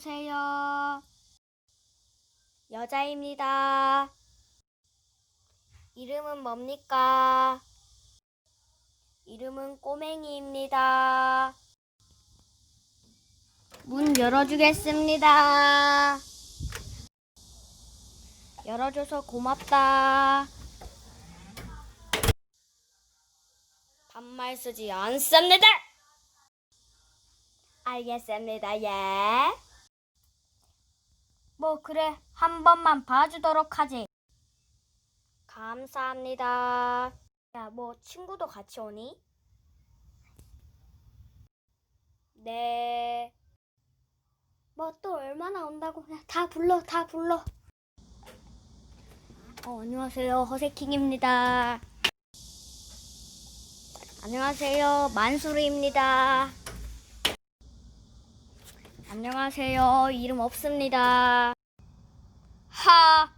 누구세요? 여자입니다. 이름은 뭡니까? 이름은 꼬맹이입니다. 문 열어주겠습니다. 열어줘서 고맙다. 반말 쓰지 않습니다. 알겠습니다. 예. 뭐 그래 한 번만 봐주도록 하지. 감사합니다. 야, 뭐 친구도 같이 오니? 네. 뭐 또 얼마나 온다고 그냥 다 불러 다 불러. 어, 안녕하세요 허세킹입니다. 안녕하세요 만수르입니다. 안녕하세요 이름 없습니다. 하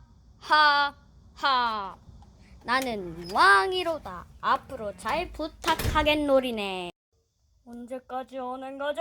하, 하. 나는 왕이로다. 앞으로 잘 부탁하겠노리네. 언제까지 오는 거지?